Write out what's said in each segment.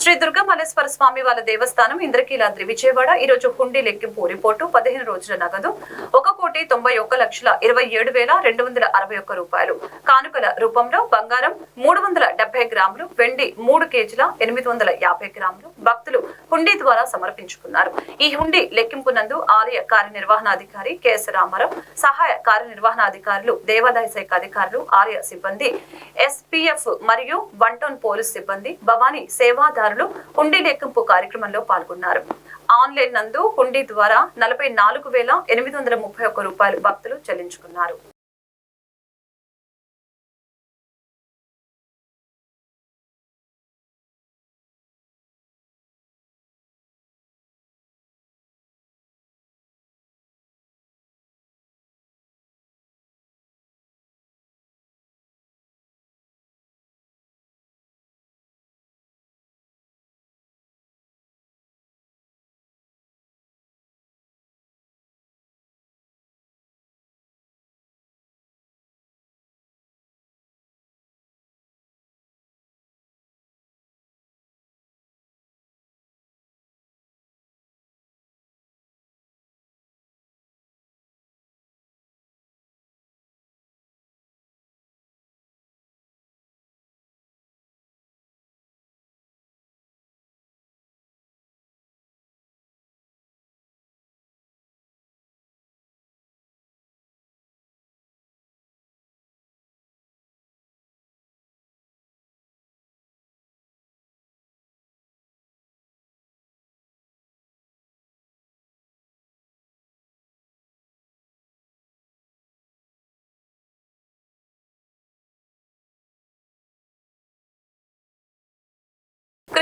శ్రీ దుర్గమల్లేశ్వర స్వామి వాళ్ళ దేవస్థానం ఇంద్రకీలాద్రి విజయవాడ. ఈ రోజు హుండీ లెక్కింపు రిపోర్టు పదిహేను రోజుల నగదు ఒక కోటి తొంభై ఒక్క లక్షల ఇరవై ఏడు వేల రెండు వందల అరవై ఒక్క రూపాయలు. కానుకల రూపంలో బంగారం మూడు వందల డెబ్బై గ్రాములు వెండి మూడు కేజీల ఎనిమిది వందల యాభై గ్రాములు భక్తులు హుండీ ద్వారా సమర్పించుకున్నారు. ఈ హుండీ లెక్కింపు నందు ఆలయ కార్యనిర్వహణాధికారి కెఎస్ రామారావు సహాయ కార్యనిర్వహణాధికారులు దేవాదాయ శాఖ అధికారులు ఆలయ సిబ్బంది ఎస్పీఎఫ్ మరియు వన్ టౌన్ పోలీస్ సిబ్బంది భవానీ సేవాదారులు హుండీ లెక్కింపు కార్యక్రమంలో పాల్గొన్నారు. ఆన్లైన్ నందు హుండీ ద్వారా నలభై నాలుగు వేల ఎనిమిది వందల ముప్పై ఒక్క రూపాయలు భక్తులు చెల్లించుకున్నారు.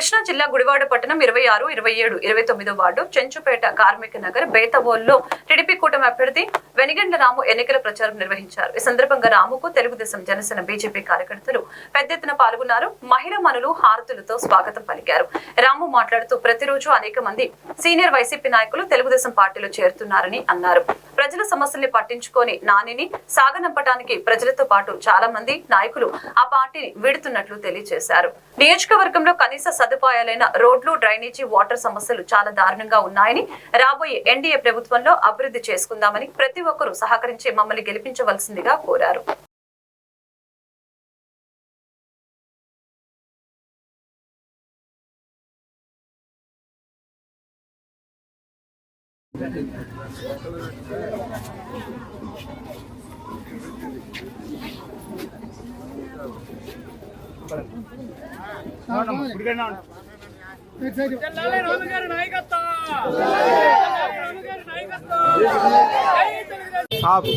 కృష్ణా జిల్లా గుడివాడ పట్టణం ఇరవై ఆరు ఇరవై ఏడు ఇరవై తొమ్మిదో వార్డు చెంచుపేట కార్మిక నగర్ బేతవోల్లో టీడీపీ కూటమి అభ్యర్థి వెనిగండ్ల రాము ఎన్నికల ప్రచారం నిర్వహించారు. ఈ సందర్భంగా రాముకు తెలుగుదేశం జనసేన బీజేపీ కార్యకర్తలు పెద్ద ఎత్తున పాల్గొన్నారు. మహిళా మనులు హారతులతో స్వాగతం పలికారు. రాము మాట్లాడుతూ ప్రతిరోజు అనేక మంది సీనియర్ వైసీపీ నాయకులు తెలుగుదేశం పార్టీలో చేరుతున్నారని అన్నారు. ప్రజల సమస్యల్ని పట్టించుకొని నానిని సాగనంపడానికి ప్రజలతో పాటు చాలా మంది నాయకులు ఆ పార్టీని వీడుతున్నట్లు తెలియజేశారు. నియోజకవర్గంలో కనీస సదుపాయాలైన రోడ్లు డ్రైనేజీ వాటర్ సమస్యలు చాలా దారుణంగా ఉన్నాయని రాబోయే ఎన్డీఏ ప్రభుత్వంలో అభివృద్ధి చేసుకుందామని ప్రతి ఒక్కరూ సహకరించి మమ్మల్ని గెలిపించవలసిందిగా కోరారు Thank you. ఆపు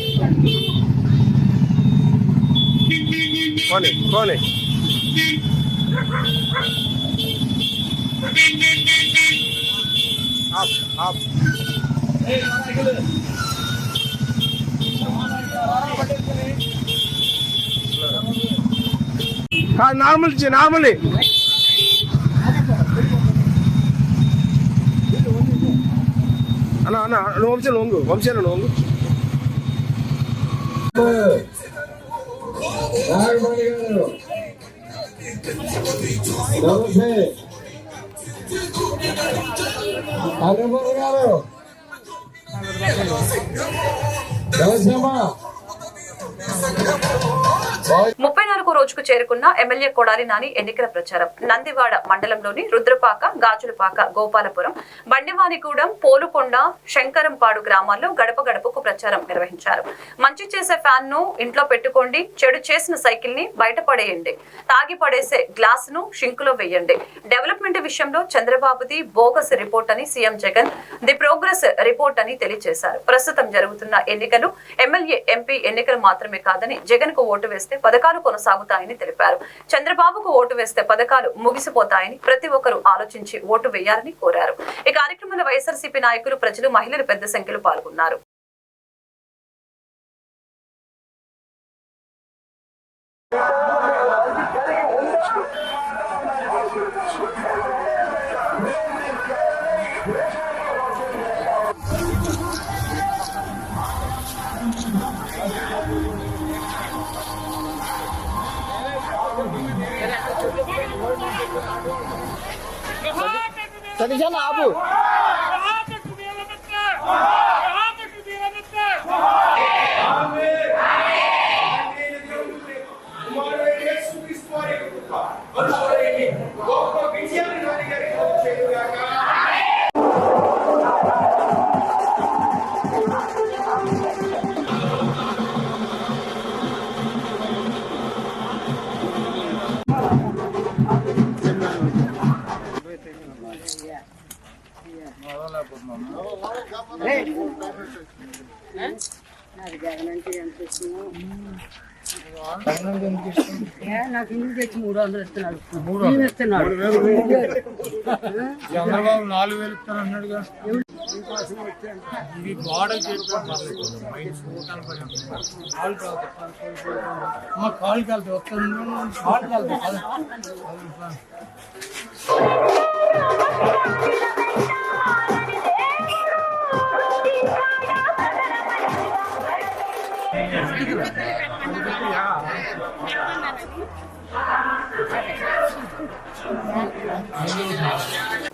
కోని కోని ఆప్ ఆప్. Normal normal. అన్న అన్న నువ్వు వంశీ వంగు వంశీ నువ్వు వంగు నాగమణి గారు నమస్తే అమ్మా ముప్పై నాలుగు రోజుకు చేరుకున్న ఎమ్మెల్యే కొడాలి నాని ఎన్నికల ప్రచారం. నందివాడ మండలంలోని రుద్రపాక గాజులపాక గోపాలపురం బండివానిగూడెం పోలుకొండ శంకరంపాడు గ్రామాల్లో గడప గడపకు ప్రచారం నిర్వహించారు. మంచి చేసే ఫ్యాన్ను ఇంట్లో పెట్టుకోండి చెడు చేసిన సైకిల్ని బయట పడేయండి తాగి పడేసే గ్లాస్ను షింకులో వేయండి. డెవలప్మెంట్ విషయంలో చంద్రబాబుది బోగస్ రిపోర్ట్ అని సీఎం జగన్ ది ప్రోగ్రెస్ రిపోర్ట్ అని తెలియజేశారు. ప్రస్తుతం జరుగుతున్న ఎన్నికలు ఎమ్మెల్యే ఎంపీ ఎన్నికలు మాత్రమే కాదని జగన్కు ఓటు వేస్తే వేస్తే పథకాలు కొనసాగుతాయని తెలిపారు. చంద్రబాబుకు ఓటు వేస్తే పథకాలు ముగిసిపోతాయని ప్రతి ఒక్కరూ ఆలోచించి ఓటు వేయాలని కోరారు. ఈ కార్యక్రమంలో వైఎస్ఆర్సీపీ నాయకులు ప్రజలు మహిళలు పెద్ద సంఖ్యలో పాల్గొన్నారు. Janabu. నాకు ఇంటికి తెచ్చి మూడు వందలు ఇస్తున్నాడు నేను ఇస్తున్నాడు చంద్రబాబు నాలుగు వేలు ఇస్తాను అన్నాడుగా ఇది గోడ కాలు కాలుతాయి కాలు Itu juga.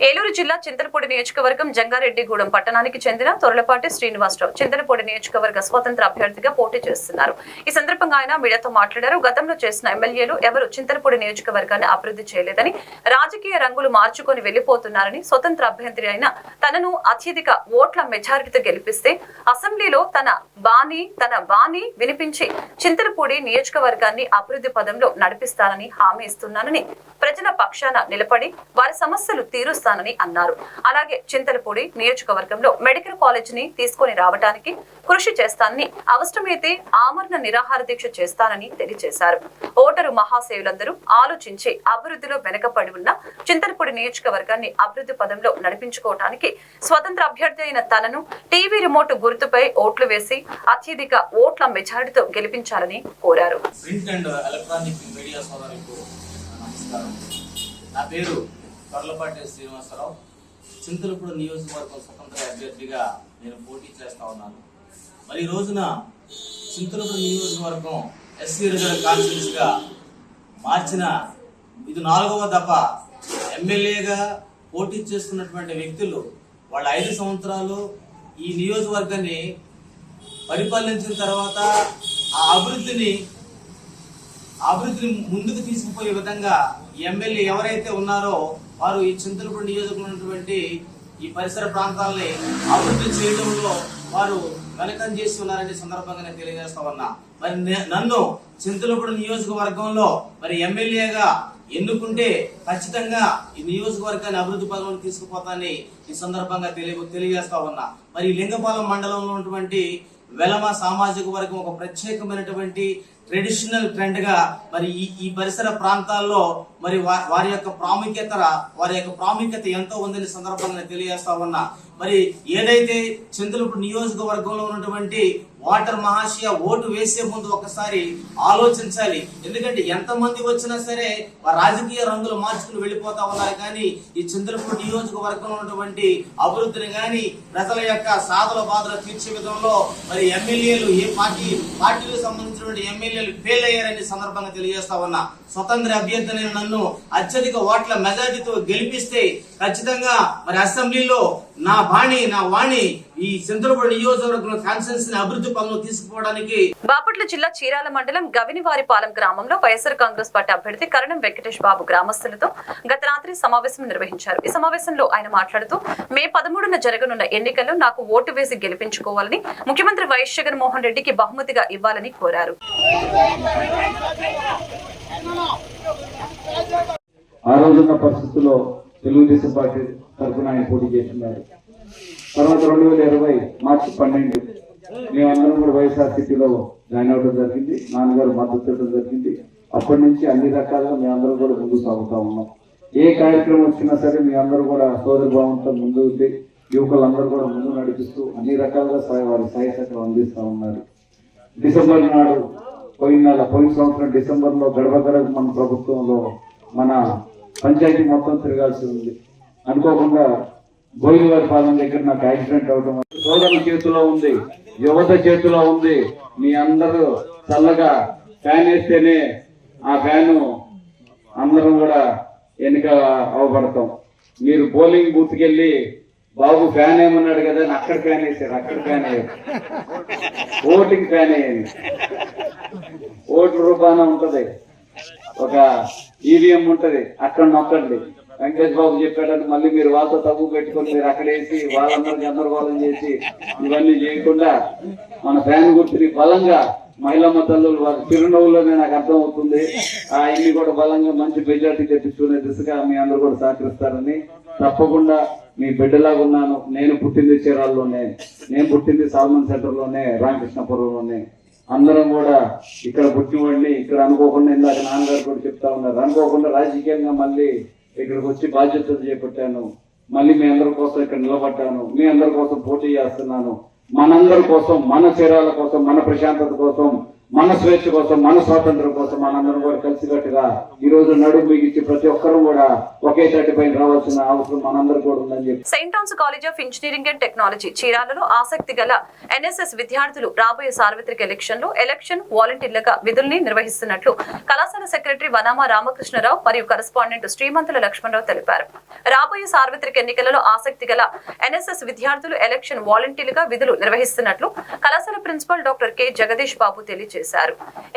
ఏలూరు జిల్లా చింతలపూడి నియోజకవర్గం జంగారెడ్డిగూడెం పట్టణానికి చెందిన తొరలపాటి శ్రీనివాసరావు చింతలపూడి నియోజకవర్గ స్వతంత్ర అభ్యర్థిగా పోటీ చేస్తున్నారు. ఈ సందర్భంగా ఆయన మీడియాతో మాట్లాడారు. గతంలో చేసిన ఎమ్మెల్యేలు ఎవరు చింతలపూడి నియోజకవర్గాన్ని అభివృద్ధి చేయలేదని రాజకీయ రంగులు మార్చుకొని వెళ్ళిపోతున్నారని స్వతంత్ర అభ్యర్థి అయిన తనను అత్యధిక ఓట్ల మెజారిటీతో గెలిపిస్తే అసెంబ్లీలో తన బాణి తన బాణి వినిపించి చింతలపూడి నియోజకవర్గాన్ని అభివృద్ధి పదంలో నడిపిస్తానని హామీ ఇస్తున్నానని ప్రజల పక్ష పక్షాన నిలబడి వారి సమస్యలు తీరుస్తానని అన్నారు. అలాగే చింతలపూడి నియోజకవర్గంలో మెడికల్ కాలేజ్ని తీసుకొని రావడానికి కృషి చేస్తానని అవసరమైతే ఆమరణ నిరాహార దీక్ష చేస్తానని తెలియజేశారు. ఓటరు మహాసేవులందరూ ఆలోచించి అభివృద్ధిలో వెనకబడి ఉన్న చింతలపూడి నియోజకవర్గాన్ని అభివృద్ధి పదంలో నడిపించుకోవడానికి స్వతంత్ర అభ్యర్థి అయిన తనను టీవీ రిమోట్ గుర్తుపై ఓట్లు వేసి అత్యధిక ఓట్ల మెజారిటీతో గెలిపించాలని కోరారు. ప్రింట్ అండ్ ఎలక్ట్రానిక్ మీడియా సోదరులకు నమస్కారం. నా పేరు కొర్లపాటి శ్రీనివాసరావు. చింతలపూడి నియోజకవర్గం స్వతంత్ర అభ్యర్థిగా నేను పోటీ చేస్తా ఉన్నాను. మరి ఈ రోజున చింతలపూడి నియోజకవర్గం ఎస్సీ రిజర్వ్ కాన్స్టిట్యూన్స్గా మార్చిన ఇది నాలుగవ దఫ ఎమ్మెల్యేగా పోటీ చేస్తున్నటువంటి వ్యక్తులు వాళ్ళ ఐదు సంవత్సరాలు ఈ నియోజకవర్గాన్ని పరిపాలించిన తర్వాత ఆ అభివృద్ధిని అభివృద్ధిని ముందుకు తీసుకుపోయే విధంగా ఎమ్మెల్యే ఎవరైతే ఉన్నారో వారు ఈ చింతలపూడి నియోజకవర్గం ఉన్నటువంటి ఈ పరిసర ప్రాంతాలని అభివృద్ధి చేయడంలో వారు వెనకం చేసి ఉన్నారనే సందర్భంగా నేను తెలియజేస్తా ఉన్నా. మరి నన్ను చింతలపూడి నియోజకవర్గంలో మరి ఎమ్మెల్యేగా ఎన్నుకుంటే ఖచ్చితంగా ఈ నియోజకవర్గాన్ని అభివృద్ధి పదంలో తీసుకుపోతానని ఈ సందర్భంగా తెలియ తెలియజేస్తా ఉన్నా. మరి లింగపాలెం మండలంలో ఉన్నటువంటి వెలమ సామాజిక వర్గం ఒక ప్రత్యేకమైనటువంటి ట్రెడిషనల్ ట్రెండ్గా మరి ఈ ఈ పరిసర ప్రాంతాల్లో మరి వారి యొక్క ప్రాముఖ్యత వారి యొక్క ప్రాముఖ్యత ఎంతో ఉందని సందర్భంగా తెలియజేస్తా ఉన్నా. మరి ఏదైతే చంద్రపుడు నియోజకవర్గంలో ఉన్నటువంటి వాటర్ మహాశయ ఓటు వేసే ముందు ఒకసారి ఆలోచించాలి. ఎందుకంటే ఎంత మంది వచ్చినా సరే రాజకీయ రంగులు మార్చుకుని వెళ్ళిపోతా ఉన్నారు. కానీ ఈ చింతలపూడి నియోజకవర్గంలో ఉన్నటువంటి అభివృద్ధిని కానీ ప్రజల యొక్క సాధన బాధలు తీర్చే విధంలో మరి ఎమ్మెల్యేలు ఏ పార్టీ పార్టీలకు సంబంధించినటువంటి ఎమ్మెల్యేలు ఫెయిల్ అయ్యారని సందర్భంగా తెలియజేస్తా ఉన్నా. స్వతంత్ర అభ్యర్థిని నన్ను అత్యధిక ఓట్ల మెజారిటీతో గెలిపిస్తే ఖచ్చితంగా మరి అసెంబ్లీలో నా బాణి నా వాణి ఈ చంద్రపూడి నియోజకవర్గం కాన్సెన్స్ని అభివృద్ధి పనులు తీసుకుపోవడానికి బాపట్ల జిల్లా చీరాల మండలం గవినివారిపాలెం గ్రామంలో వైఎస్ఆర్ కాంగ్రెస్ పార్టీ అభ్యర్థి కరణం వెంకటేష్ బాబు గ్రామస్తులతో గత రాత్రి సమావేశం నిర్వహించారు. ఈ సమావేశంలో ఆయన మాట్లాడుతూ మే పదమూడున జరగనున్న ఎన్నికల్లో నాకు ఓటు వేసి గెలిపించుకోవాలని ముఖ్యమంత్రి వైఎస్ జగన్మోహన్ రెడ్డికి బహుమతిగా ఇవ్వాలని కోరారు. ఆ రోజున్న పరిస్థితుల్లో తెలుగుదేశం పార్టీ తరఫున ఆయన పోటీ చేస్తున్నారు. తర్వాత రెండు వేల ఇరవై మార్చి పన్నెండు మేమందరం కూడా వైఎస్ఆర్సీపీలో జాయిన్ అవ్వడం జరిగింది. నాన్నగారు మద్దతు ఇవ్వడం జరిగింది. అప్పటి నుంచి అన్ని రకాలుగా మేమందరం కూడా ముందుకు సాగుతూ ఉన్నాం. ఏ కార్యక్రమం వచ్చినా సరే మీ అందరూ కూడా సోదర భావంతో ముందు యువకులందరూ కూడా ముందు నడిపిస్తూ అన్ని రకాలుగా సహాయ వారి సహాయ సహకారం అందిస్తూ ఉన్నారు. డిసెంబర్ నాడు పోయిన నెల పోయిన సంవత్సరం డిసెంబర్లో గడప గడప మన ప్రభుత్వంలో మన పంచాయతీ మొత్తం తిరగాల్సి ఉంది. అనుకోకుండా గోయినవారి పాలన దగ్గర నాకు యాక్సిడెంట్ అవడం సోదరుల చేతిలో ఉంది యువత చేతిలో ఉంది. మీ అందరూ చల్లగా ఫ్యాన్ వేస్తేనే ఆ ఫ్యాను అందరం కూడా ఎన్నిక అవపడతాం మీరు పోలింగ్ బూత్కి వెళ్ళి బాబు ఫ్యాన్ ఏమన్నాడు కదా అని అక్కడ ఫ్యాన్ వేసారు అక్కడ ఫ్యాన్ వేయరు. ఓటింగ్ ఫ్యాన్ వేయండి. ఓటు రూపాన ఉంటది. ఒక ఈవీఎం ఉంటది అక్కడ నొక్కండి. వెంకటేష్ బాబు చెప్పాడని మళ్ళీ మీరు వాళ్ళతో తగ్గు పెట్టుకొని మీరు అక్కడ వేసి వాళ్ళందరూ గందరగోళం చేసి ఇవన్నీ చేయకుండా మన ఫ్యాన్ గుర్తుని బలంగా మహిళా తల్లులు వారి చిరునవ్వులోనే నాకు అర్థం అవుతుంది ఆ ఇన్ని కూడా బలంగా మంచి మెజార్టీ తెప్పించుకునే దిశగా మీ అందరూ కూడా సహకరిస్తారని తప్పకుండా మీ బిడ్డలాగా ఉన్నాను. నేను పుట్టింది చీరాల్లోనే నేను పుట్టింది సాల్మన్ సెంటర్లోనే రామకృష్ణపురంలోనే అందరం కూడా ఇక్కడ పుట్టినవాడిని ఇక్కడ అనుకోకుండా ఇందాక నాన్నగారు కూడా చెప్తా ఉన్నారు. అనుకోకుండా రాజకీయంగా మళ్ళీ ఇక్కడికి వచ్చి బాధ్యతలు చేపట్టాను. మళ్ళీ మీ అందరి కోసం ఇక్కడ నిలబడ్డాను. మీ అందరి కోసం పోటీ చేస్తున్నాను. మనందరి కోసం మన చీరాల కోసం మన ప్రశాంతత కోసం మన స్వేచ్ఛ కోసం మన స్వాతంత్రం కోసం మనందరం కూడా కలిసికట్టుగా ఈ రోజు నడుము బిగించి ప్రతి ఒక్కరూ కూడా ఒకే తట్టు పైన రావాల్సిన అవసరం మనందరూ కూడా ఉందని చెప్పి. Saint Thomas college of engineering and technology చీరాలలో ఆసక్తి గల ఎన్ఎస్ఎస్ విద్యార్థులు రాబోయే సార్వత్రిక ఎలక్షన్లో ఎలక్షన్ వాలంటీర్లుగా విధుల్ని నిర్వహిస్తున్నట్లు కళాశాల సెక్రటరీ వనామా రామకృష్ణరావు మరియు కరస్పాండెంట్ శ్రీమంతుల లక్ష్మణరావు తెలిపారు. రాబోయే సార్వత్రిక ఎన్నికలలో ఆసక్తి గల ఎన్ఎస్ఎస్ విద్యార్థులు ఎలక్షన్ వాలంటీర్లుగా విధులు నిర్వహిస్తున్నట్లు కళాశాల principal doctor K. Jagadish Babu తెలియజేశారు.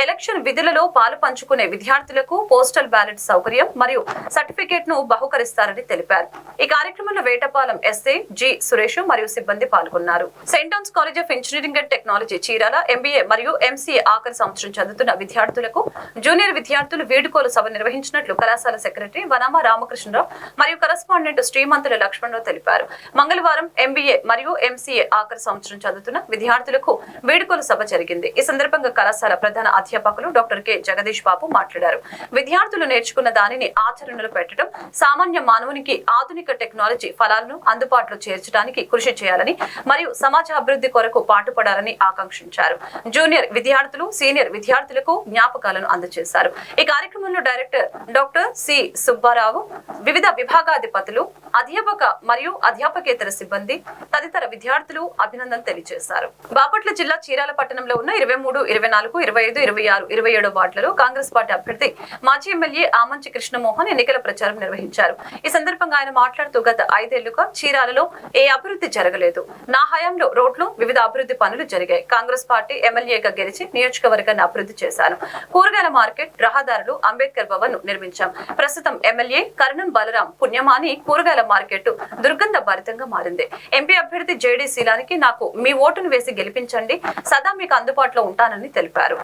ఎలక్షన్ విధులలో పాలు పంచుకునే విద్యార్థులకు పోస్టల్ బ్యాలెట్ సౌకర్యం మరియు సర్టిఫికేట్ను బహుకరిస్తారని తెలిపారు. ఈ కార్యక్రమంలో వేటపాలెం ఎస్ఏ జి సురేష్ మరియు సిబ్బంది పాల్గొన్నారు. Saint college of engineering and technology Chirala MBA మరియు ఎంసీఏ ఆఖరి సంవత్సరం చదువుతున్న విద్యార్థులకు జూనియర్ విద్యార్థులు వేడుకోలు సభ నిర్వహించినట్లు కళాశాల సెక్రటరీ వనామ రామకృష్ణరావు మరియు కరస్పాండెంట్ శ్రీమంతుల లక్ష్మణరావు తెలిపారు. మంగళవారం ఎంబీఏ మరియు ఎంసీఏ ఆఖరి సంవత్సరం చదువుతున్న విద్యార్థులకు వేడుకోలు సభ జరిగింది. ఈ సందర్భంగా కళాశాల ప్రధాన అధ్యాపకులు డాక్టర్ కె. జగదీష్ బాబు మాట్లాడారు. విద్యార్థులు నేర్చుకున్న దానిని ఆచరణలో పెట్టడం సామాన్య మానవునికి ఆధునిక టెక్నాలజీ ఫలాలను అందుబాటులో చేర్చడానికి కృషి చేయాలని మరియు సమాజ అభివృద్ధి కొరకు పాటుపడాలని ఆకాంక్షించారు. జూనియర్ విద్యార్థులు సీనియర్ విద్యార్థులకు జ్ఞాపకాలను అందజేశారు. ఈ కార్యక్రమంలో డైరెక్టర్ డాక్టర్ సి. సుబ్బారావు వివిధ విభాగాధిపతులు అధ్యాపక మరియు అధ్యాపకేతర సిబ్బంది తదితర విద్యార్థులు అభినందన తెలియజేశారు. బాపట్ల జిల్లా చీరాల పట్టణంలో ఉన్న ఇరవై మూడు ఇరవై నాలుగు ఇరవై ఐదు ఇరవై ఆరు ఇరవై ఏడు వార్డులలో కాంగ్రెస్ పార్టీ అభ్యర్థి మాజీ ఎమ్మెల్యే ఆమంచి కృష్ణమోహన్ ఎన్నికల ప్రచారం నిర్వహించారు. ఈ సందర్భంగా ఆయన మాట్లాడుతూ గత ఐదేళ్ళుగా చీరాలలో ఏ అభివృద్ధి జరగలేదు. నా హయాంలో రోడ్లు వివిధ అభివృద్ధి పనులు జరిగాయి. కాంగ్రెస్ పార్టీ ఎమ్మెల్యేగా గెలిచి నియోజకవర్గాన్ని అభివృద్ధి చేశాను. కూరగాయల మార్కెట్ రహదారులు అంబేద్కర్ భవన్ నిర్మించాం. ప్రస్తుతం ఎమ్మెల్యే కరణం బలరాం పుణ్యమాని కూరగాయల మార్కెట్ దుర్గంధ భరితంగా మారింది. ఎంపీ అభ్యర్థి జేడీ శీలానికి నాకు మీ ఓటును వేసి గెలిపించండి సదా మీకు అందుబాటులో ఉంటానని తెలిపారు.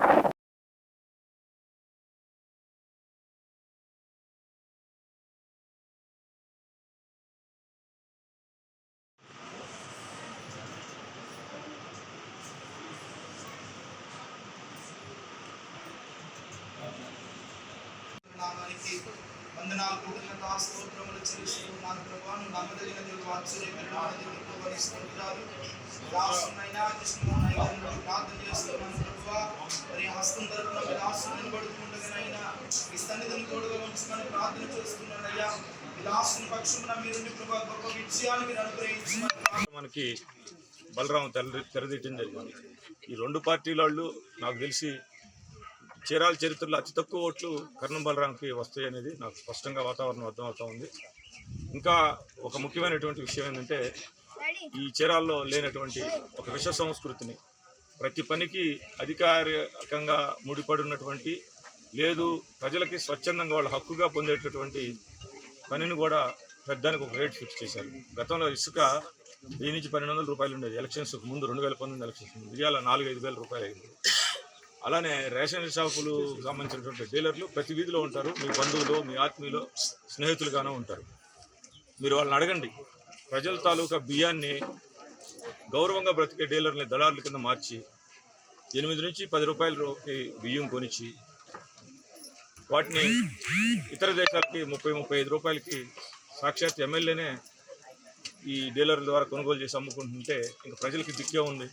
ప్రార్థన చేస్తున్నానయ్యా. ఈ పక్షమున మీరు ప్రభా గొప్ప విజయాన్ని మీరు అనుగ్రహించమని మనకి బలరాం తెర తెరదిట్టం జరిగింది. ఈ రెండు పార్టీల వాళ్ళు నాకు తెలిసి చీరాల చరిత్రలో అతి తక్కువ ఓట్లు కర్ణం బలరాంకి వస్తాయి అనేది నాకు స్పష్టంగా వాతావరణం అర్థమవుతా ఉంది. ఇంకా ఒక ముఖ్యమైనటువంటి విషయం ఏంటంటే ఈ చీరాల్లో లేనటువంటి ఒక విష సంస్కృతిని ప్రతి పనికి అధికారికంగా ముడిపడి ఉన్నటువంటి లేదు ప్రజలకి స్వచ్ఛందంగా వాళ్ళ హక్కుగా పొందేటటువంటి పనిని కూడా పెద్దానికి ఒక రేట్ ఫిక్స్ చేశారు. గతంలో ఇసుక వెయ్యి నుంచి పన్నెండు వందల రూపాయలు ఉండేది. ఎలక్షన్స్ ముందు రెండు వేల పంతొమ్మిది ఎలక్షన్స్ ముందు. ఇవాళ నాలుగు ఐదు వేల రూపాయలు అయింది. అలానే రేషన్ షాపులు సంబంధించినటువంటి డీలర్లు ప్రతి వీధిలో ఉంటారు. మీ బంధువులు మీ ఆత్మీయులు స్నేహితులుగానే ఉంటారు. మీరు వాళ్ళని అడగండి. ప్రజల తాలూకా బియ్యాన్ని గౌరవంగా బ్రతికే డీలర్ని దళారుల కింద మార్చి ఎనిమిది నుంచి పది రూపాయలకి బియ్యం కొనిచ్చి వాటిని ఇతర దేశాలకి ముప్పై ముప్పై ఐదు రూపాయలకి సాక్షాత్ ఎమ్మెల్యేనే ఈ డీలర్ల ద్వారా కొనుగోలు చేసి అమ్ముకుంటుంటే ఇంకా ప్రజలకి దిక్కే ఉంది.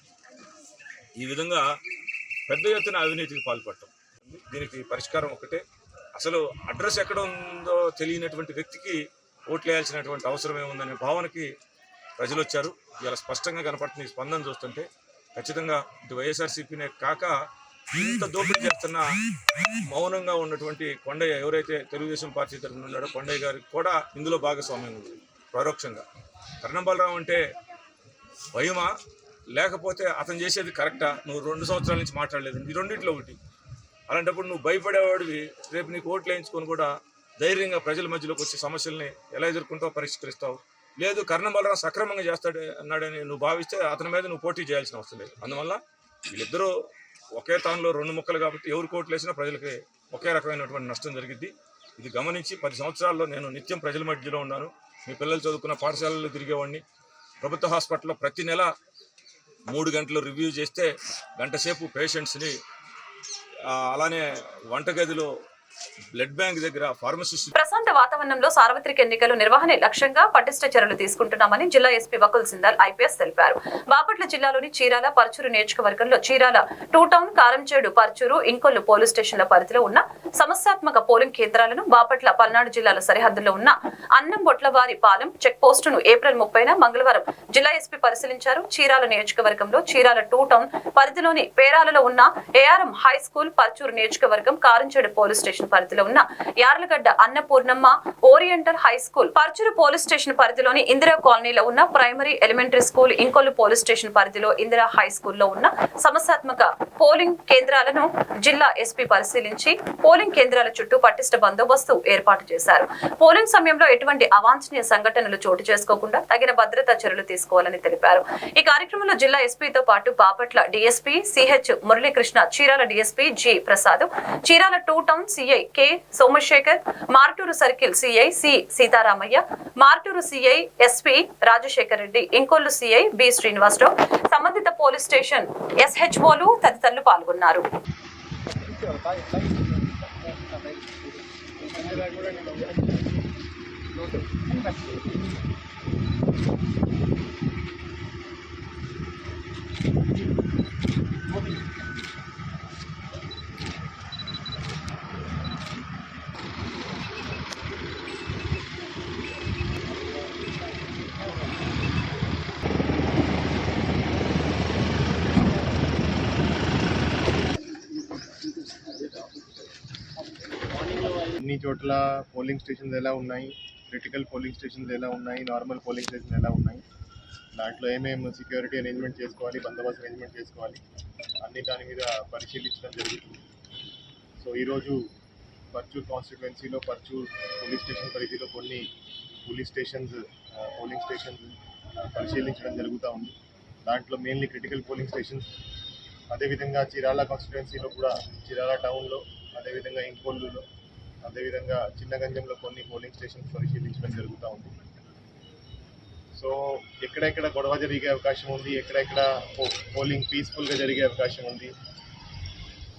ఈ విధంగా పెద్ద ఎత్తున అవినీతికి పాల్పడటం. దీనికి పరిష్కారం ఒకటే. అసలు అడ్రస్ ఎక్కడ ఉందో తెలియనటువంటి వ్యక్తికి ఓట్లు వేయాల్సినటువంటి అవసరం ఏముందనే భావనకి ప్రజలు వచ్చారు. ఇలా స్పష్టంగా కనపడుతుంది స్పందన చూస్తుంటే ఖచ్చితంగా ఇటు వైఎస్ఆర్సీపీనే కాక ఇంత దోపిడీ చేస్తున్న మౌనంగా ఉన్నటువంటి కొండయ్య ఎవరైతే తెలుగుదేశం పార్టీ తరఫున ఉన్నాడో కొండయ్య గారికి కూడా ఇందులో భాగస్వామ్యం ఉంది పరోక్షంగా. కర్ణం బలరాం అంటే భయమా లేకపోతే అతను చేసేది కరెక్టా? నువ్వు రెండు సంవత్సరాల నుంచి మాట్లాడలేదు ఈ రెండింటిలో ఒకటి. అలాంటప్పుడు నువ్వు భయపడేవాడివి రేపు నీకు ఓట్లు వేయించుకొని కూడా ధైర్యంగా ప్రజల మధ్యలోకి వచ్చే సమస్యల్ని ఎలా ఎదుర్కొంటావు పరిష్కరిస్తావు. లేదు కర్ణం బలరాం సక్రమంగా చేస్తాడు అన్నాడని నువ్వు భావిస్తే అతని మీద నువ్వు పోటీ చేయాల్సిన అవసరం లేదు. అందువల్ల వీళ్ళిద్దరూ ఒకే తానులో రెండు ముక్కలు కాబట్టి ఎవరు కోట్లు వేసినా ప్రజలకి ఒకే రకమైనటువంటి నష్టం జరిగింది ఇది గమనించి పది సంవత్సరాల్లో నేను నిత్యం ప్రజల మధ్యలో ఉన్నాను. మీ పిల్లలు చదువుకున్న పాఠశాలలో తిరిగేవాడిని. ప్రభుత్వ హాస్పిటల్లో ప్రతి నెల మూడు గంటలు రివ్యూ చేస్తే గంట సేపు పేషెంట్స్ని అలానే వంటగదిలో బ్లడ్ బ్యాంక్ దగ్గర ఫార్మసిస్ట్ ప్రశాంత వాతావరణంలో సార్వత్రిక ఎన్నికలు నిర్వహణ లక్ష్యంగా పటిష్ట చర్యలు తీసుకుంటున్నామని జిల్లా ఎస్పీ వకుల్ సిందాల్ ఐపీఎస్ తెలిపారు. బాపట్ల జిల్లాలోని చీరాల పర్చూరు నియోజకవర్గంలో Chirala two town Karamchedu Parchur Inkollu police స్టేషన్ల పరిధిలో ఉన్న సమస్యాత్మక పోలింగ్ కేంద్రాలను బాపట్ల పల్నాడు జిల్లాల సరిహద్దులో ఉన్న అన్నం బొట్లవారి పాలెం చెక్ పోస్టును ఏప్రిల్ ముప్పైన మంగళవారం జిల్లా ఎస్పీ పరిశీలించారు. చీరాల నియోజకవర్గంలో చీరాల టూ టౌన్ పరిధిలోని పేరాలలో ఉన్న ఏఆర్ఎం హై స్కూల్ పర్చూరు నియోజకవర్గం కారంచేడు పోలీస్ స్టేషన్ పరిధిలో ఉన్న Yarlagadda Annapurnamma oriental high school Parchur police station పరిధిలోని ఇందిరా కాలనీలో ఉన్న primary elementary school Inkollu police station పరిధిలో ఇందిరా హై స్కూల్లో ఉన్న సమస్యాత్మక పోలింగ్ కేంద్రాలను జిల్లా ఎస్పీ పరిశీలించి పోలింగ్ కేంద్రాల చుట్టూ పటిష్ట బందోబస్తు ఏర్పాటు చేశారు. పోలింగ్ సమయంలో ఎటువంటి అవాంఛనీయ సంఘటనలు చోటు చేసుకోకుండా తగిన భద్రతా చర్యలు తీసుకోవాలని తెలిపారు. ఈ కార్యక్రమంలో జిల్లా ఎస్పీతో పాటు Bapatla DSP CH Muralikrishna Chirala DSP G Prasad Chirala two town CI K Somasekhar Martur circle CI C Sitaramaiah Martur CI SP Rajasekhar Reddy Inkollu CI B Srinivasarao సంబంధిత పోలీస్ స్టేషన్ ఎస్హెచ్ఓలు తదితరులు పాల్గొన్నారు. అన్ని చోట్ల పోలింగ్ స్టేషన్స్ ఎలా ఉన్నాయి? Critical polling stations ఎలా ఉన్నాయి? Normal polling station ఎలా ఉన్నాయి? దాంట్లో ఏమేమి సెక్యూరిటీ అరేంజ్మెంట్ చేసుకోవాలి? బందోబస్తు అరేంజ్మెంట్ చేసుకోవాలి? అన్ని దాని మీద పరిశీలించడం జరుగుతుంది. సో ఈరోజు పర్చూర్ కాన్స్టిట్యువెన్సీలో పర్చూర్ పోలీస్ స్టేషన్ పరిధిలో కొన్ని పోలీస్ స్టేషన్స్ పోలింగ్ స్టేషన్స్ పరిశీలించడం జరుగుతూ ఉంది. దాంట్లో మెయిన్లీ క్రిటికల్ పోలింగ్ స్టేషన్స్. అదేవిధంగా చీరాల కాన్స్టిట్యువెన్సీలో కూడా చీరాల టౌన్లో అదేవిధంగా ఇంకోళ్ళులో అదేవిధంగా చిన్నగంజంలో కొన్ని పోలింగ్ స్టేషన్స్ పరిశీలించడం జరుగుతూ ఉంది. సో ఎక్కడెక్కడ గొడవ జరిగే అవకాశం ఉంది ఎక్కడెక్కడ పోలింగ్ పీస్ఫుల్గా జరిగే అవకాశం ఉంది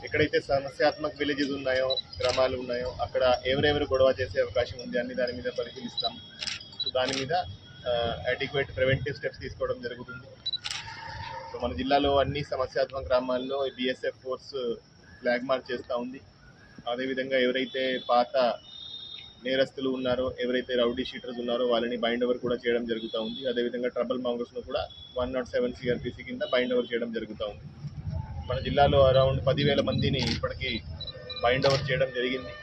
ఎక్కడైతే సమస్యాత్మక విలేజెస్ ఉన్నాయో గ్రామాలు ఉన్నాయో అక్కడ ఎవరెవరు గొడవ చేసే అవకాశం ఉంది అన్ని దాని మీద పరిశీలిస్తాం. సో దాని మీద అడిక్వేట్ ప్రివెంటివ్ స్టెప్స్ తీసుకోవడం జరుగుతుంది. సో మన జిల్లాలో అన్ని సమస్యాత్మక గ్రామాల్లో బిఎస్ఎఫ్ ఫోర్స్ ఫ్లాగ్ మార్చ్ చేస్తూ ఉంది. అదేవిధంగా ఎవరైతే పాత నేరస్తులు ఉన్నారో ఎవరైతే రౌడీ షీటర్స్ ఉన్నారో వాళ్ళని బైండ్ ఓవర్ కూడా చేయడం జరుగుతూ ఉంది. అదేవిధంగా ట్రబుల్ మాంగర్స్ను కూడా వన్ నాట్ సెవెన్ సిఆర్పిసి కింద బైండ్ ఓవర్ చేయడం జరుగుతూ ఉంది. మన జిల్లాలో అరౌండ్ పదివేల మందిని ఇప్పటికీ బైండ్ ఓవర్ చేయడం జరిగింది.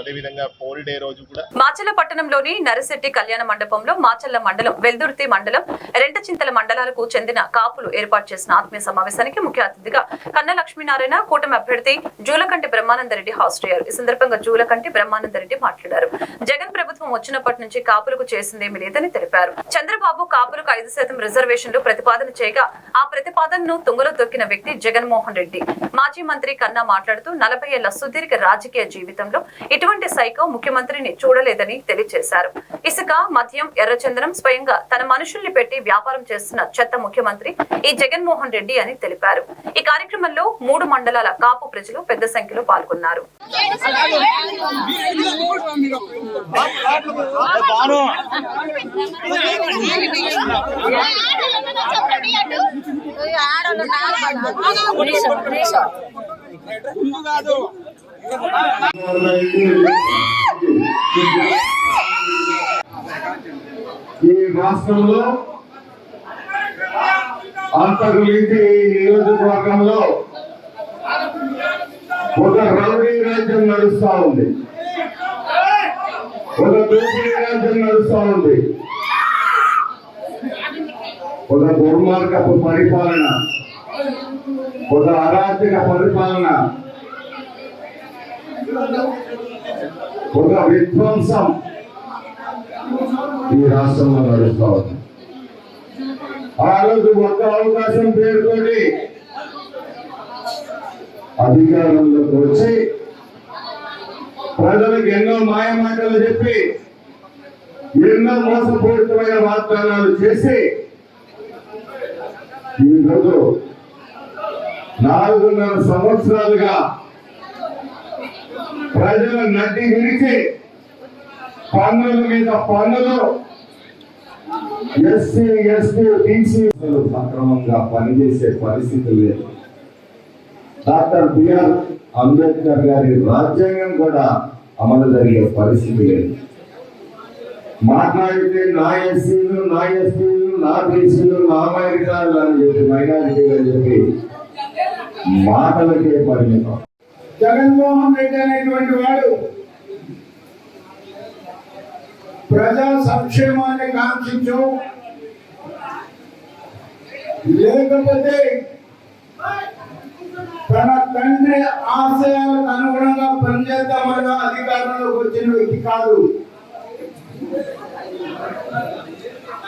అదేవిధంగా పోల్ డే రోజు కూడా మాచల్ల పట్టణంలోని నరశెట్టి కళ్యాణ మండపంలో మాచల్ల మండలం వెల్దుర్తి మండలం రెంటచింతల మండలాలకు చెందిన కాపులు ఏర్పాటు చేసిన ఆత్మీయ సమావేశానికి ముఖ్య అతిథిగా కన్న లక్ష్మీనారాయణ కూటమి అభ్యర్థి జూలకంటి బ్రహ్మానందరెడ్డి హాజరయ్యారు ఈ సందర్భంగా జూలకంటి బ్రహ్మానందరెడ్డి మాట్లాడారు. జగన్ ప్రభుత్వం వచ్చినప్పటి నుంచి కాపులకు చేసిందేమీ లేదని తెలిపారు. చంద్రబాబు కాపులకు ఐదు శాతం రిజర్వేషన్లు ప్రతిపాదన చేయగా ఆ ప్రతిపాదనను తుంగలో దొక్కిన వ్యక్తి జగన్మోహన్ రెడ్డి. మాజీ మంత్రి కన్నా మాట్లాడుతూ నలభై ఏళ్ళ సుదీర్ఘ రాజకీయ జీవితంలో ఇటువంటి సైకో ముఖ్యమంత్రిని చూడలేదని తెలియజేశారు ఇసుక మద్యం ఎర్రచందనం స్వయంగా తన మనుషుల్ని పెట్టి వ్యాపారం చేస్తున్న చెత్త ముఖ్యమంత్రి ఈ జగన్మోహన్ రెడ్డి అని తెలిపారు. ఈ కార్యక్రమంలో మూడు మండలాల కాపు ప్రజలు పెద్ద సంఖ్యలో పాల్గొన్నారు. ఈ రాష్ట్రంలో అంతకు మించి ఈ నియోజకవర్గంలో ఒక రౌడీ రాజ్యం నడుస్తా ఉంది. ఒక దోపిడీ రాజ్యం నడుస్తా ఉంది. ఒక దుర్మార్గపు పరిపాలన ఒక అరాచక పరిపాలన ఒక విధ్వంసం ఈ రాష్ట్రంలో నడుస్తా ఉంది ఆ రోజు ఒక్క అవకాశం పేరుతోటి అధికారంలోకి వచ్చి ప్రజలకు ఎన్నో మాయ మాటలు చెప్పి ఎన్నో మోసపూరితమైన వాగ్దానాలు చేసి ఈరోజు నాలుగున్నర సంవత్సరాలుగా ప్రజల నడ్డి విరిచి పన్నుల మీద పన్నులు ఎస్సీ ఎస్టీ టీసీ సక్రమంగా పనిచేసే పరిస్థితి లేదు. డాక్టర్ బిఆర్ అంబేద్కర్ గారి రాజ్యాంగం కూడా అమలు జరిగే పరిస్థితి లేదు. మాట్లాడితే నా ఎస్సీలు నా ఎస్టీలు నా బీసీలు నా మైనారిటీలు అని చెప్పి మైనారిటీలు అని చెప్పి మాటలకే పరిమితం. జగన్మోహన్ రెడ్డి అనేటువంటి వాడు ప్రజా సంక్షేమాన్ని కాంక్షించు. లేకపోతే తన తండ్రి ఆశయాలకు అనుగుణంగా పనిచేద్దామన్న అధికారంలోకి వచ్చిన వ్యక్తి కాదు.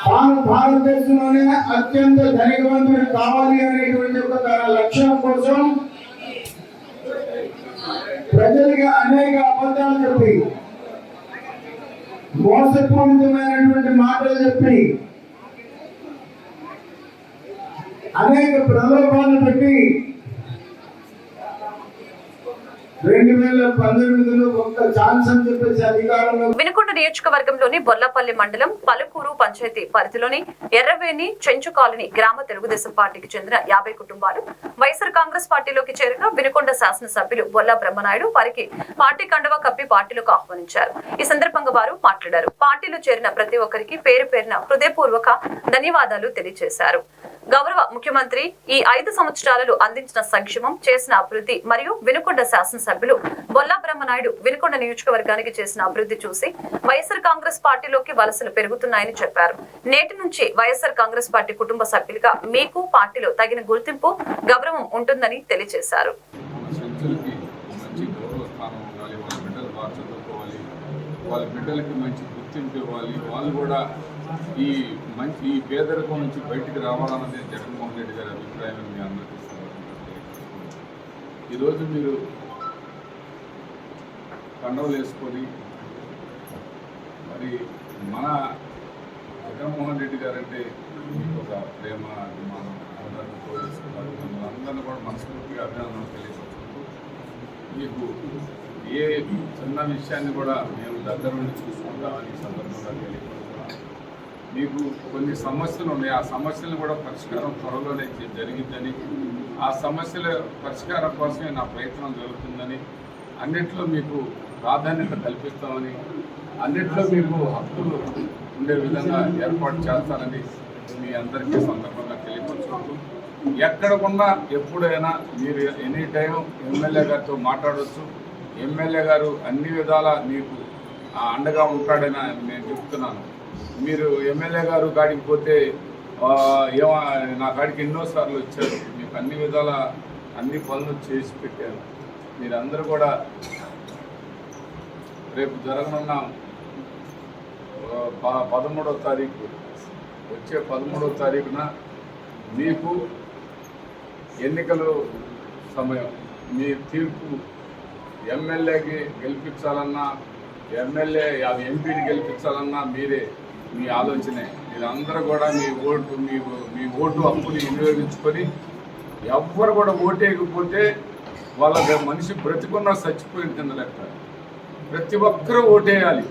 తాను భారతదేశంలోనే అత్యంత ధనికవంతుడు కావాలి అనేటువంటి ఒక తన లక్ష్యం కోసం ప్రజలుగా అనేక అబద్ధాలు చెప్పి మోసపూరితమైనటువంటి మాటలు చెప్పి అనేక ప్రలోభాలు పెట్టి రెండు వేల పంతొమ్మిదిలో ఒక్క ఛాన్స్ అని చెప్పేసి అధికారంలో వినుకొండ నియోజకవర్గంలోని బొల్లపల్లి మండలం పలుకూరు పంచాయతీ పరిధిలోని ఎర్రవేణి చెంచు కాలనీ గ్రామ తెలుగుదేశం పార్టీకి చెందిన యాభై కుటుంబాలు వైఎస్ఆర్ కాంగ్రెస్ పార్టీలోకి చేరగా వినుకొండ శాసనసభ్యులు బొల్ల బ్రహ్మనాయుడు వారికి పార్టీ కండువా కప్పి పార్టీలోకి ఆహ్వానించారు. ఈ సందర్భంగా వారు మాట్లాడారు. పార్టీలో చేరిన ప్రతి ఒక్కరికి పేరు పేరున హృదయపూర్వక ధన్యవాదాలు తెలియజేశారు. గౌరవ ముఖ్యమంత్రి ఈ ఐదు సంవత్సరాలలో అందించిన సంక్షేమం చేసిన అభివృద్ధి మరియు వినుకొండ శాసనసభ్యులు బొల్లా బ్రహ్మనాయుడు వినుకొండ నియోజకవర్గానికి చేసిన అభివృద్ధి చూసి వైఎస్ఆర్ కాంగ్రెస్ పార్టీలోకి వలసలు పెరుగుతున్నాయని చెప్పారు. నేటి నుంచి వైఎస్ఆర్ కాంగ్రెస్ పార్టీ కుటుంబ సభ్యులుగా మీకు పార్టీలో తగిన గుర్తింపు గౌరవం ఉంటుందని తెలియజేశారు. వాళ్ళ బిడ్డలకి మంచి గుర్తింపు ఇవ్వాలి వాళ్ళు కూడా ఈ మంచి ఈ పేదరికం నుంచి బయటికి రావాలన్నది జగన్మోహన్ రెడ్డి గారి అభిప్రాయం మీ అందరికీ ఈరోజు మీరు కండవలు వేసుకొని మరి మన జగన్మోహన్ రెడ్డి గారు అంటే మీకు ఒక ప్రేమ అభిమానం అందరినీ కోరేసుకున్నారు మిమ్మల్ని అందరినీ కూడా మనస్ఫూర్తిగా అభినందనలు తెలియజేసుకుంటూ మీకు ఏ చిన్న విషయాన్ని కూడా మేము దగ్గర నుండి చూసుకుంటామని సందర్భంగా తెలియదు మీకు కొన్ని సమస్యలు ఉన్నాయి. ఆ సమస్యలు కూడా పరిష్కారం త్వరలోనే జరిగిందని ఆ సమస్యల పరిష్కారం కోసమే నా ప్రయత్నం జరుగుతుందని అన్నిట్లో మీకు ప్రాధాన్యత కల్పిస్తామని అన్నిట్లో మీకు హక్కులు ఉండే విధంగా ఏర్పాటు చేస్తానని మీ అందరికీ సందర్భంగా తెలియపరుచుకుంటూ ఎక్కడకుండా ఎప్పుడైనా మీరు ఎనీ టైం ఎమ్మెల్యే గారితో మాట్లాడవచ్చు ఎమ్మెల్యే గారు అన్ని విధాల మీకు ఆ, అండగా ఉంటాడని నేను చెప్తున్నాను. మీరు ఎమ్మెల్యే గారు కాడికి పోతే ఏమో నా కాడికి ఎన్నోసార్లు వచ్చారు. మీకు అన్ని విధాల అన్ని పనులు చేసి పెట్టారు. మీరందరూ కూడా రేపు జరగనున్న పదమూడో పదమూడవ తారీఖు వచ్చే పదమూడవ తారీఖున మీకు ఎన్నికలు సమయం మీ తీర్పు ఎమ్మెల్యేకి గెలిపించాలన్నా ఎమ్మెల్యే ఎంపీని గెలిపించాలన్నా మీరే మీ ఆలోచనే. మీరందరూ కూడా మీ ఓటు మీ మీ ఓటు హక్కుని వినియోగించుకొని ఎవ్వరు కూడా ఓటేయకపోతే వాళ్ళ మనిషి బ్రతికున్నా చచ్చిపోయిన తినలేక ప్రతి ఒక్కరూ ఓటేయాలి.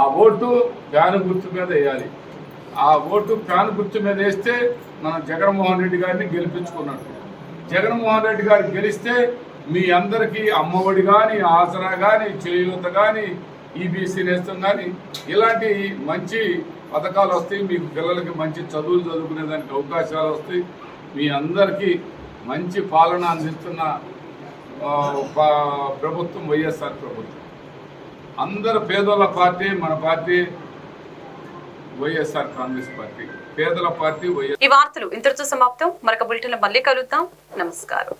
ఆ ఓటు ఫ్యాన్ గుర్తు మీద వేయాలి. ఆ ఓటు ఫ్యాన్ గుర్తు మీద వేస్తే మనం జగన్మోహన్ రెడ్డి గారిని గెలిపించుకున్నట్టు. జగన్మోహన్ రెడ్డి గారు గెలిస్తే మీ అందరికీ అమ్మఒడి కానీ ఆసరా కానీ చేయూత కానీ ఈబీసీ నేస్తం కానీ ఇలాంటి మంచి పథకాలు వస్తాయి. మీకు పిల్లలకి మంచి చదువులు చదువుకునే దానికి అవకాశాలు వస్తాయి. మీ అందరికీ మంచి పాలన అందిస్తున్న ప్రభుత్వం వైఎస్ఆర్ ప్రభుత్వం. అందరు పేదల పార్టీ మన పార్టీ వైఎస్ఆర్ కాంగ్రెస్ పార్టీ. పేదల పార్టీ వైఎస్ ఈ వార్తలు ఇంతటితో సమాప్తం. మరొక బులెటిన్ మళ్ళీ కలుద్దాం. నమస్కారం.